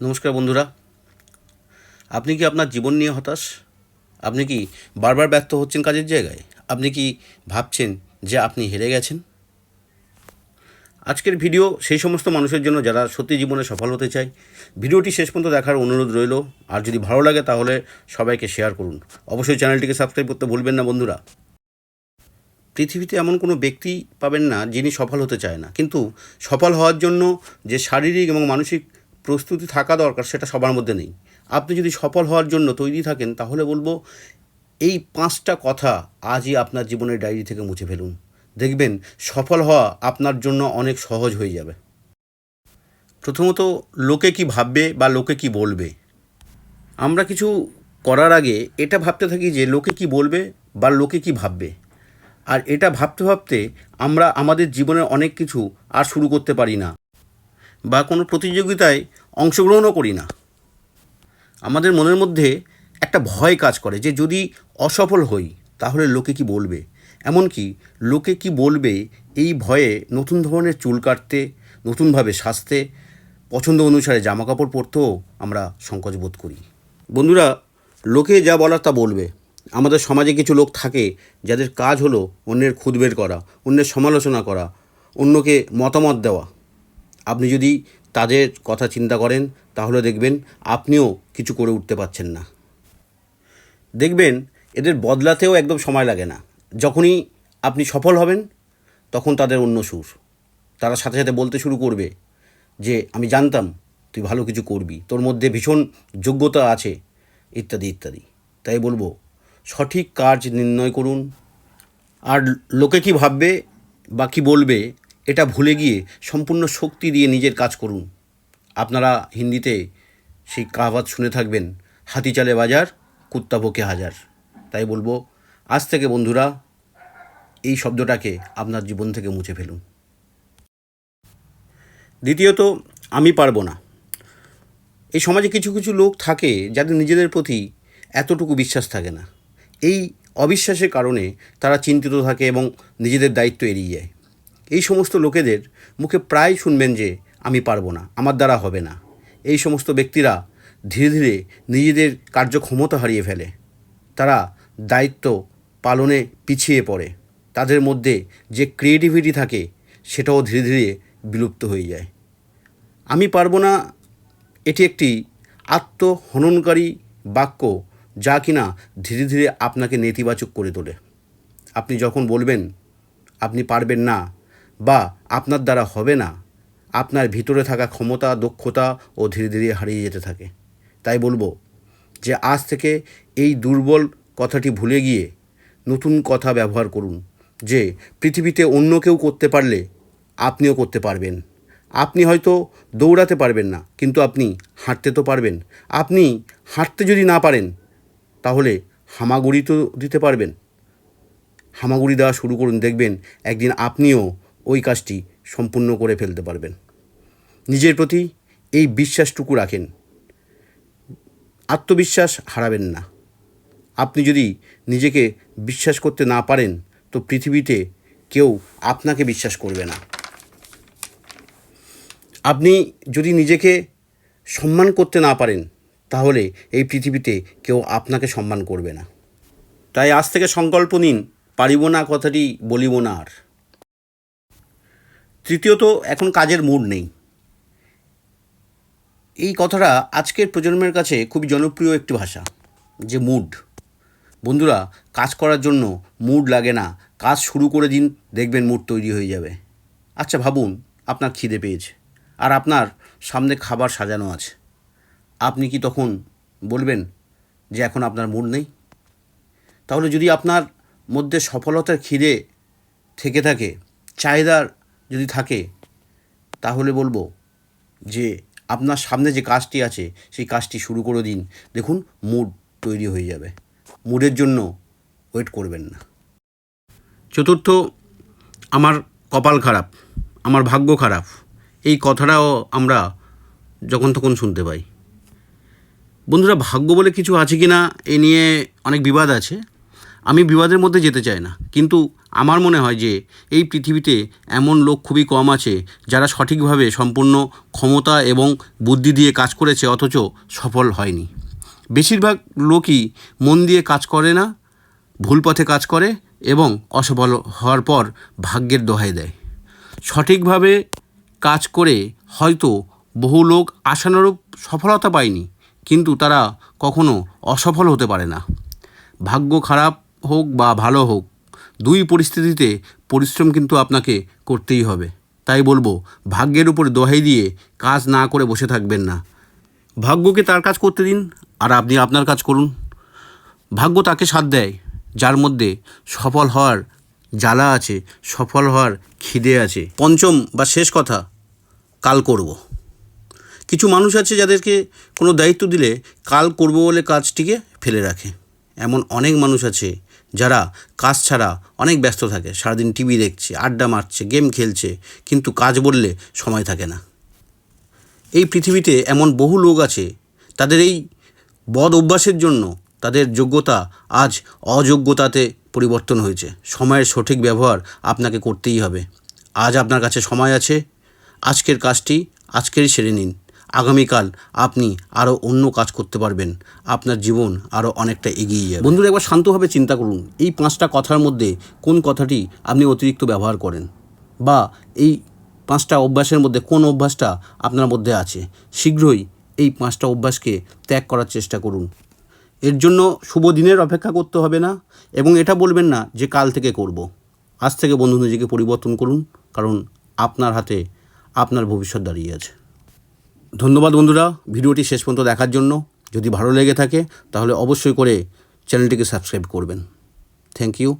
নমস্কার বন্ধুরা। আপনি কি আপনার জীবন নিয়ে হতাশ? আপনি কি বারবার ব্যর্থ হচ্ছেন কাজের জায়গায়? আপনি কি ভাবছেন যে আপনি হেরে গেছেন? আজকের ভিডিও সেই সমস্ত মানুষের জন্য যারা সত্যি জীবনে সফল হতে চায়, ভিডিওটি শেষ পর্যন্ত দেখার অনুরোধ রইল। আর যদি ভালো লাগে তাহলে সবাইকে শেয়ার করুন। অবশ্যই চ্যানেলটিকে সাবস্ক্রাইব করতে ভুলবেন না বন্ধুরা। পৃথিবীতে এমন কোনো ব্যক্তি পাবেন না যিনি সফল হতে চায় না। কিন্তু সফল হওয়ার জন্য যে শারীরিক এবং মানসিক প্রস্তুতি থাকা দরকার সেটা সবার মধ্যে নেই। আপনি যদি সফল হওয়ার জন্য তৈরি থাকেন, তাহলে বলব এই পাঁচটা কথা আজই আপনার জীবনের ডায়েরি থেকে মুছে ফেলুন। দেখবেন সফল হওয়া আপনার জন্য অনেক সহজ হয়ে যাবে। প্রথমত, লোকে কি ভাববে বা লোকে কি বলবে? আমরা কিছু করার আগে এটা ভাবতে থাকি যে লোকে কি বলবে বা লোকে কি ভাববে। আর এটা ভাবতে ভাবতে আমরা আমাদের জীবনের অনেক কিছু আর শুরু করতে পারি না। বা কোনো প্রতিযোগিতায় অংশগ্রহণও করি না। আমাদের মনের মধ্যে একটা ভয় কাজ করে যে যদি অসফল হই, তাহলে লোকে কি বলবে? এমনকি লোকে কি বলবে এই ভয়ে নতুন ধরনের চুল কাটতে, নতুনভাবে সাজতে, পছন্দ অনুসারে জামাকাপড় পরতেও আমরা সংকোচ বোধ করি। বন্ধুরা, লোকে যা বলার তা বলবে। আমাদের সমাজে কিছু লোক থাকে যাদের কাজ হলো অন্যের খুদ বের করা, অন্যের সমালোচনা করা, অন্যকে মতামত দেওয়া। আপনি যদি তাদের কথা চিন্তা করেন, তাহলে দেখবেন আপনিও কিছু করে উঠতে পারছেন না। দেখবেন এদের বদলাতেও একদম সময় লাগে না। যখনই আপনি সফল হবেন, তখন তাদের অন্য সুর। তারা সাথে সাথে বলতে শুরু করবে যে, আমি জানতাম তুই ভালো কিছু করবি। তোর মধ্যে ভীষণ যোগ্যতা আছে। ইত্যাদি ইত্যাদি। তাই বলব, সঠিক কাজ নির্ণয় করুন। আর লোকে কি ভাববে বা কী বলবে এটা ভুলে গিয়ে সম্পূর্ণ শক্তি দিয়ে নিজের কাজ করুন। আপনারা হিন্দিতে সেই কাহাবাত শুনে থাকবেন, হাতি চালে বাজার, কুত্তা বকে হাজার। তাই বলব, আজ থেকে বন্ধুরা, এই শব্দটাকে আপনার জীবন থেকে মুছে ফেলুন। দ্বিতীয়ত, আমি পারব না। এই সমাজে কিছু কিছু লোক থাকে যাদের নিজেদের প্রতি এতটুকু বিশ্বাস থাকে না। এই অবিশ্বাসের কারণে তারা চিন্তিত থাকে এবং নিজেদের দায়িত্ব এড়িয়ে যায়। এই সমস্ত লোকেদের মুখে প্রায় শুনবেন যে আমি পারব না, আমার দ্বারা হবে না। এই সমস্ত ব্যক্তিরা ধীরে ধীরে নিজেদের কার্যক্ষমতা হারিয়ে ফেলে। তারা দায়িত্ব পালনে পিছিয়ে পড়ে। তাদের মধ্যে যে ক্রিয়েটিভিটি থাকে, সেটাও ধীরে ধীরে বিলুপ্ত হয়ে যায়। আমি পারব না, এটি একটি আত্মহননকারী বাক্য যা কিনা ধীরে ধীরে আপনাকে নেতিবাচক করে তোলে। আপনি যখন বলবেন, আপনি পারবেন না বা আপনার দ্বারা হবে না। আপনার ভিতরে থাকা ক্ষমতা, দক্ষতা ও ধীরে ধীরে হারিয়ে যেতে থাকে। তাই বলব যে আজ থেকে এই দুর্বল কথাটি ভুলে গিয়ে নতুন কথা ব্যবহার করুন, যে পৃথিবীতে অন্য কেউ করতে পারলে আপনিও করতে পারবেন। আপনি হয়তো দৌড়াতে পারবেন না, কিন্তু আপনি হাঁটতে তো পারবেন। আপনি হাঁটতে যদি না পারেন, তাহলে হামাগুড়ি তো দিতে পারবেন। হামাগুড়ি দেওয়া শুরু করুন, দেখবেন একদিন আপনিও ওই কাজটি সম্পূর্ণ করে ফেলতে পারবেন। নিজের প্রতি এই বিশ্বাসটুকু রাখেন। আত্মবিশ্বাস হারাবেন না। আপনি যদি নিজেকে বিশ্বাস করতে না পারেন, তো পৃথিবীতে কেউ আপনাকে বিশ্বাস করবে না। আপনি যদি নিজেকে সম্মান করতে না পারেন, তাহলে এই পৃথিবীতে কেউ আপনাকে সম্মান করবে না। তাই আজ থেকে সংকল্প নিন, পারিব না কথাটি বলিব না আর। তৃতীয়ত, এখন কাজের মুড নেই। এই কথাটা আজকের প্রজন্মের কাছে খুবই জনপ্রিয় একটি ভাষা, যে মুড বন্ধুরা, কাজ করার জন্য মুড লাগে না। কাজ শুরু করে দিন, দেখবেন মুড তৈরি হয়ে যাবে। আচ্ছা ভাবুন, আপনার খিদে পেয়েছে। আর আপনার সামনে খাবার সাজানো আছে। আপনি কি তখন বলবেন যে এখন আপনার মুড নেই? তাহলে যদি আপনার মধ্যে সফলতার খিদে থেকে থাকে, চাহিদার যদি থাকে, তাহলে বলব যে আপনার সামনে যে কাজটি আছে, সেই কাজটি শুরু করে দিন। দেখুন মুড তৈরি হয়ে যাবে। মুডের জন্য ওয়েট করবেন না। চতুর্থ, আমার কপাল খারাপ, আমার ভাগ্য খারাপ, এই কথাটাও আমরা যখন তখন শুনতে পাই। বন্ধুরা, ভাগ্য বলে কিছু আছে কি না এ নিয়ে অনেক বিবাদ আছে। আমি বিবাদের মধ্যে যেতে চাই না। কিন্তু আমার মনে হয় যে, এই পৃথিবীতে এমন লোক খুবই কম আছে যারা সঠিকভাবে সম্পূর্ণ ক্ষমতা এবং বুদ্ধি দিয়ে কাজ করেছে, অথচ সফল হয়নি। বেশিরভাগ লোকই মন দিয়ে কাজ করে না, ভুল পথে কাজ করে এবং অসফল হওয়ার পর ভাগ্যের দোহাই দেয়। সঠিকভাবে কাজ করে হয়তো বহু লোক আশানুরূপ সফলতা পায়নি, কিন্তু তারা কখনো অসফল হতে পারে না। ভাগ্য খারাপ হোক বা ভালো হোক, দুই পরিস্থিতিতে পরিশ্রম কিন্তু আপনাকে করতেই হবে। তাই বলব, ভাগ্যের উপর দোহাই দিয়ে কাজ না করে বসে থাকবেন না। ভাগ্যকে তার কাজ করতে দিন, আর আপনি আপনার কাজ করুন। ভাগ্য তাকে সাথ দেয়, যার মধ্যে সফল হওয়ার জ্বালা আছে, সফল হওয়ার খিদে আছে। পঞ্চম বা শেষ কথা, কাল করব। কিছু মানুষ আছে যাদেরকে কোনো দায়িত্ব দিলে কাল করব বলে কাজটিকে ফেলে রাখে। এমন অনেক মানুষ আছে যারা কাজ ছাড়া অনেক ব্যস্ত থাকে। সারাদিন টিভি দেখছে, আড্ডা মারছে, গেম খেলছে, কিন্তু কাজ বললে সময় থাকে না। এই পৃথিবীতে এমন বহু লোক আছে, তাদের এই বদ অভ্যাসের জন্য তাদের যোগ্যতা আজ অযোগ্যতাতে পরিবর্তন হয়েছে। সময়ের সঠিক ব্যবহার আপনাকে করতেই হবে। আজ আপনার কাছে সময় আছে। আজকের কাজটি আজকেরই সেরে নিন। আগামীকাল আপনি আরও অন্য কাজ করতে পারবেন। আপনার জীবন আরও অনেকটা এগিয়ে যাবে। বন্ধুরা, একবার শান্তভাবে চিন্তা করুন, এই পাঁচটা কথার মধ্যে কোন কথাটি আপনি অতিরিক্ত ব্যবহার করেন? বা এই পাঁচটা অভ্যাসের মধ্যে কোন অভ্যাসটা আপনার মধ্যে আছে? শীঘ্রই এই পাঁচটা অভ্যাসকে ত্যাগ করার চেষ্টা করুন। এর জন্য শুভ দিনের অপেক্ষা করতে হবে না এবং এটা বলবেন না যে কাল থেকে করব। আজ থেকে বন্ধু নিজেকে পরিবর্তন করুন, কারণ আপনার হাতে আপনার ভবিষ্যৎ দাঁড়িয়ে আছে। ধন্যবাদ বন্ধুরা, ভিডিওটি শেষ পর্যন্ত দেখার জন্য। যদি ভালো লেগে থাকে, তাহলে অবশ্যই করে চ্যানেলটিকে সাবস্ক্রাইব করবেন। Thank you